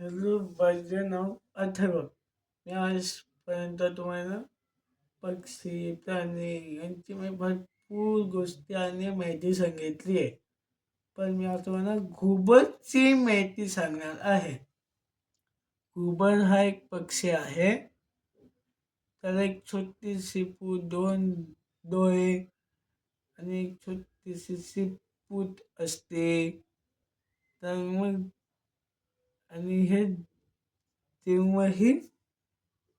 Hello माझं नाव अथर्व. मी आजपर्यंत तुम्हाला पक्षी प्राणी यांची मी भरपूर गोष्टी आणि माहिती सांगितली आहे. पण मी आता तुम्हाला घुबडची माहिती सांगणार आहे. घुबड हा एक पक्षी आहे. त्याला एक छोटीशी पू दोन डोळे आणि एक छोटीशी पूत असते. तर मग आणि हे तेव्हाही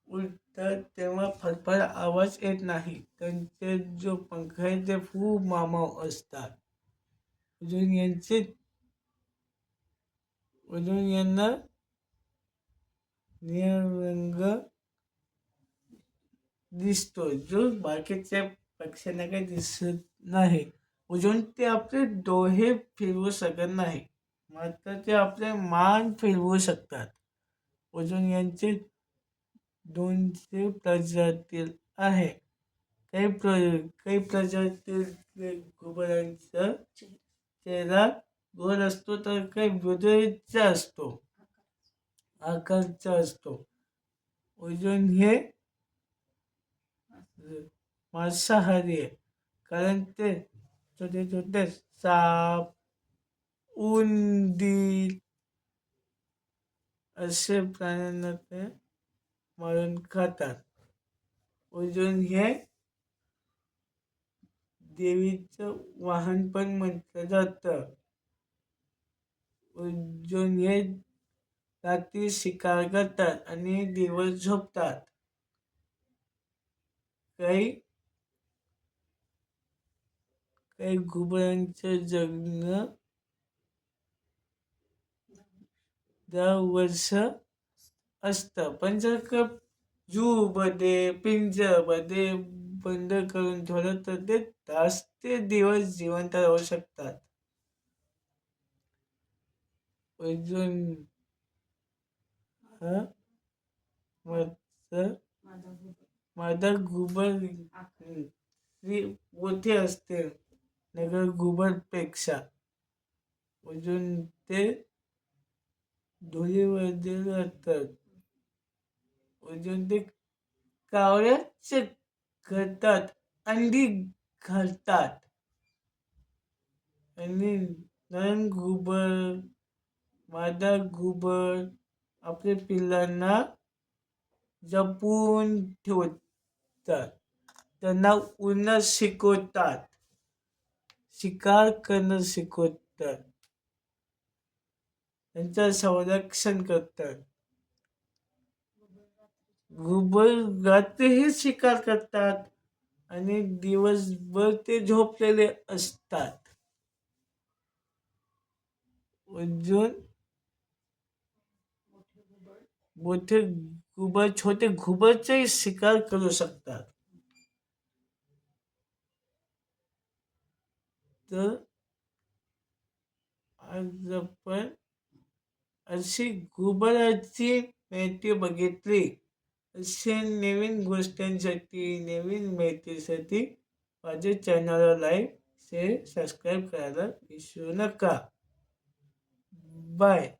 उडतात तेव्हा फरफर आवाज येत नाही. त्यांचे जो पंख आहे ते खूप मामाव असतात. अजून यांचे अजून यांना निळा रंग दिसतो जो बाकीच्या पक्ष्यांना काही दिसत नाही. अजून ते आपले डोहे फिरवू शकत नाही. मात्र ते आपले मान फिरवू शकतात. अजून यांचे दोनशे प्रजाती आहे. काही प्र काही प्रजाती घुबडांचा चेहरा गोल असतो तर काही हृदयचा असतो आकारचा असतो. अजून हे मांसाहारी आहे. कारण ते छोटे छोटे साप उंदीर असे प्राण्यांना ते मारून खातात. अजून हे देवीचं वाहन पण म्हटलं जातं. अजून हे रात्री शिकार करतात आणि दिवस झोपतात. काही काही घुबडांचं जगणं वर्ष असतं. पण जर का जूमध्ये पिंजमध्ये बंद करून ठेवलं तर ते तास ते दिवस जिवंत राहू शकतात. अजून हा? माझं माझा गुबर मोठे असते नगर घुबडपेक्षा अजून ते धुली वैद्य म्हणजे असतात अजून ते कावळ्याच घालतात अंडी घालतात. आणि नन घुबड मादा घुबड आपल्या पिल्लांना जपून ठेवतात. त्यांना उन्हात शिकवतात. शिकार करणं शिकवतात. यांचं संरक्षण करतात. घुबड रात्रीही शिकार करतात आणि दिवसभर ते झोपलेले असतात. अजून मोठे गुबर छोटे घुबडचे शिकार करू शकतात. तर आज आपण अशी घुबडाची माहिती बघितली. असे नवीन गोष्टींसाठी नवीन माहितीसाठी माझ्या चॅनलला लाईक शेअर सबस्क्राईब करायला विसरू नका. बाय